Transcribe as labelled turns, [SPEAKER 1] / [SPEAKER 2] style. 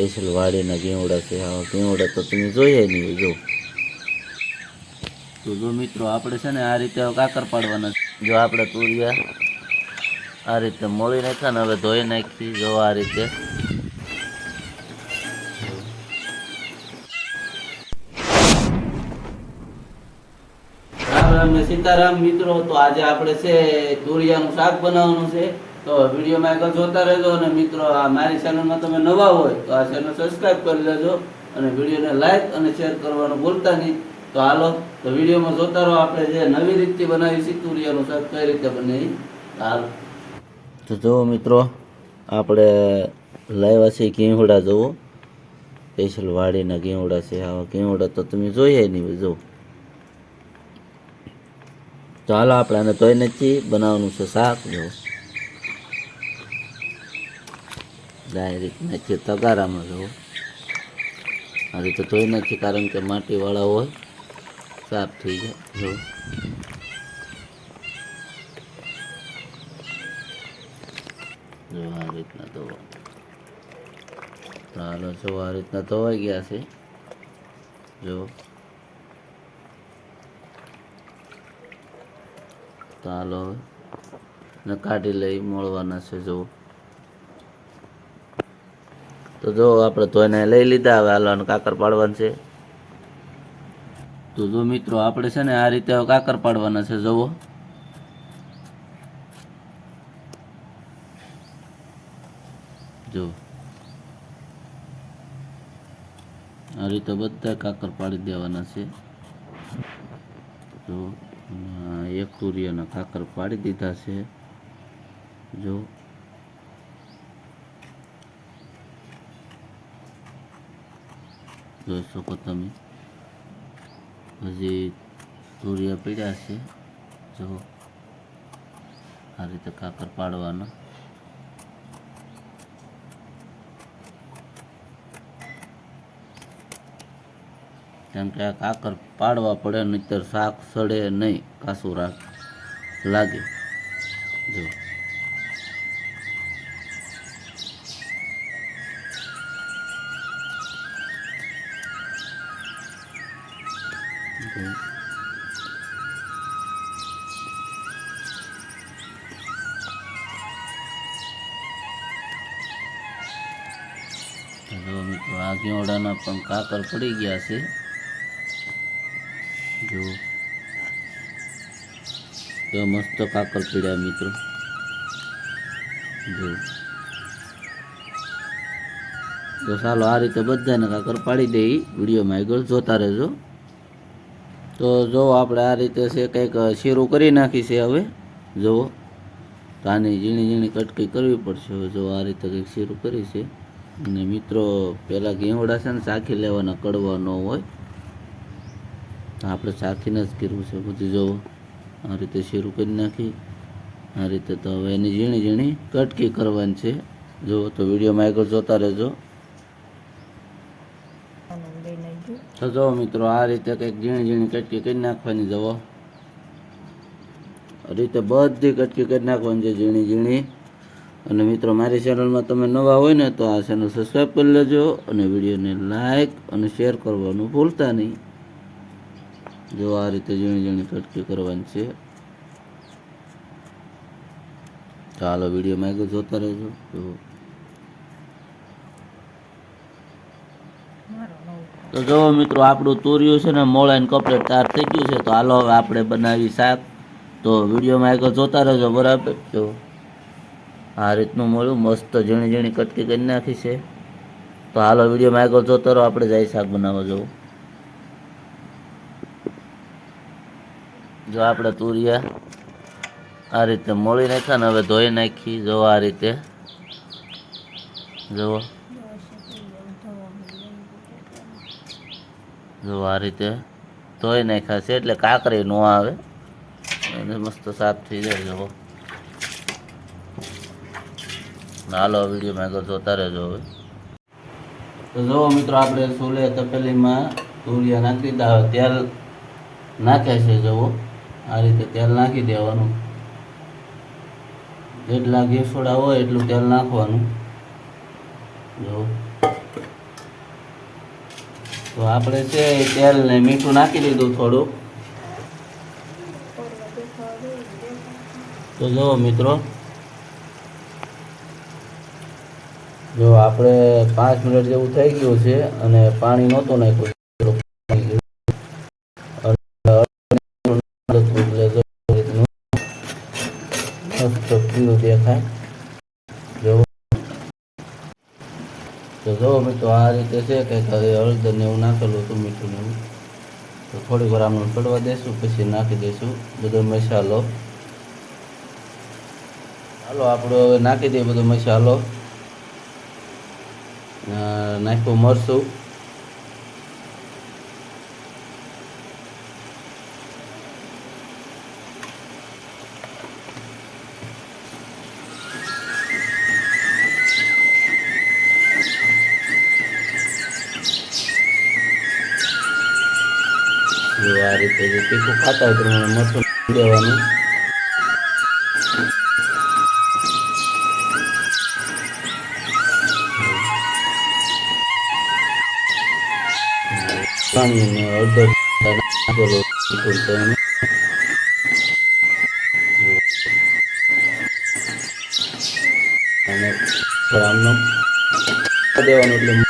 [SPEAKER 1] Special વાડીના ગેવડા છે. આવા ગેવડા તો તમે જોઈએ નહીં જો. તો જો મિત્રો આપણે છે ને આ રીતે કાકર પાડવાના જો આપણે તુરિયા આ રીતે મોળી નાખ્યા ને હવે ધોઈ નાખી જો આ રીતે. સીતારામ મિત્રો તો આજે આપણે છે તુરિયાનું શાક બનાવવાનું છે. તો વિડીયોમાં આગળ જોતા રહેજો અને મિત્રો, આ મારી ચેનલમાં તમે નવા હોય તો આ ચેનલ સબસ્ક્રાઈબ કરી લેજો અને વિડીયોને લાઈક અને શેર કરવાનું ભૂલતા નહીં. તો હાલો, તો વિડીયોમાં જોતા રહો આપણે જે નવી રીતથી બનાવી છે તુરિયાનું શાક કઈ રીતે બને હાલો. તો જુઓ મિત્રો, આપણે લાવ્યા છે ઘીંહુડા જુઓ. સ્પેશિયલ વાડીના ઘીંહુડા છે આવા. ઘીંહુડા તો તમે જોઈએ નહીં, જુઓ. હાલો, આપણે આને તોય નથી બનાવવાનું છે શાક જો ડાયરેક્ટ નાખીએ તગારામાં જવું આ રીતે ધોઈ નાખીએ કારણ કે માટીવાળા હોય. સાફ થઈ જાય. જો. જો આ રીતના ધોવા. ચાલો જો આ રીતના ધોવાઈ ગયા છે. જો. ચાલો ને કાઢી લઈ, મળવાના છે, જો. તો જો આપણે ધોઈને લઈ લીધા, હવે હાલવાનું કાકર પાડવાનું છે. તો જો મિત્રો, આપણે છે ને આ રીતે હવે કાકર પાડવાના છે, જુઓ. જો. આ રીતે બધા કાકર પાડી દેવાના છે. જો એક કુરિયાના કાકર પાડી દીધા છે. જો. જોઈ શકો તમે? હજી તુરિયા પીડ્યા છે. જો, આ રીતે કાકર પાડવાના. કેમ કે આ કાકર પાડવા પડે, નહીતર શાક સડે નહીં કાસું રાખ લાગે. જો. જો. તો મિત્રો પણ કાકર પડી ગયા છે. જો. તો મસ્ત કાકર પીડ્યા મિત્રો. જો. તો ચાલો આ રીતે બધાને કાકર પાડી દઈ વિડીયોમાં આગળ જોતા રહેજો. તો જો આપણે આ રીતે છે કંઈક શીરું કરી નાખી છે હવે, જુઓ. તો આની ઝીણી ઝીણી કટકી કરવી પડશે હવે જો આ રીતે કંઈક શીરું કરી છે. અને મિત્રો, પહેલાં ઘીવડા છે ને સાખી લેવાના કડવા ન હોય આપણે સાખીને જ કરવું છે બધું, જુઓ. આ રીતે શીરું કરી નાખી. આ રીતે તો હવે એની ઝીણી ઝીણી કટકી કરવાની છે. જુઓ, તો વિડીયોમાં આગળ જોતા રહેજો. તો મિત્રો, આ રીતે કંઈક ઝીણી ઝીણી કટકી કરી નાખવાની જવો રીતે બધી કટકી કરી નાખવાની છે ઝીણી ઝીણી. અને મિત્રો, મારી ચેનલમાં તમે નવા હોય ને, તો આ ચેનલ સબસ્ક્રાઈબ કરી લેજો અને વિડીયોને લાઈક અને શેર કરવાનું ભૂલતા નહીં. જો આ રીતે ઝીણી ઝીણી કટકી કરવાની છે. ચાલો વિડીયોમાં આગળ જોતા રહેજો. જો તો જુઓ મિત્રો, આપણું તૂર્યું છે ને મોળાઈને કપડે તૈયાર થઈ ગયું છે. તો હાલો હવે આપણે બનાવી શાક. તો વિડીયોમાં એક જોતા રહેજો, બરાબર? જો, આ રીતનું મળ્યું મસ્ત ઝીણી ઝીણી કટકી કરી નાખી છે. તો હાલો વિડીયોમાં એક જોતા રહો, આપણે જાય શાક બનાવવા જવું. જો આપણે તુરિયા આ રીતે મોળી નાખ્યા ને હવે ધોઈ નાખી. જો આ રીતે. જુઓ. જો આ રીતે ધોઈ નાખ્યા છે, એટલે કાકરી ન આવે. અને મસ્ત સાફ થઈ જાય જવો હાલો વિડીયોમાં આગળ જોતા રહેજો હવે. તો જુઓ મિત્રો, આપણે સોલે તપેલીમાં તુરિયા નાખી દીધા. તેલ નાખે છે, જુઓ. આ રીતે તેલ નાખી દેવાનું. જેટલા ગેસોડા હોય એટલું તેલ નાખવાનું. જો તો આપણે છે તેલ ને મીઠું નાખી દીધું થોડું. તો જુઓ મિત્રો. જો આપણે પાંચ મિનિટ જેવું થઈ ગયું છે અને પાણી નહોતું નાખ્યું. થોડુંક પાણી ગયું. અને અડધું એટલે જો આ રીતનું મસ્ત પીળું દેખાય જો તો જો મિત્રો, આ રીતે છે કે હળદર ને એવું નાખેલું હતું, મીઠું ને એવું. તો થોડીક વાર આમ ચડવા દેશું, પછી નાખી દઈશું બધો મસાલો. હાલો, આપણો હવે નાખી દઈએ બધો મસાલો. નાખ્યું મરચું. જો આ રીતે જે તીખું ખાતા હોય પ્રમાણે મરચું દેવાનું. પાણી અને હળદર નાખેલો દેવાનું એટલે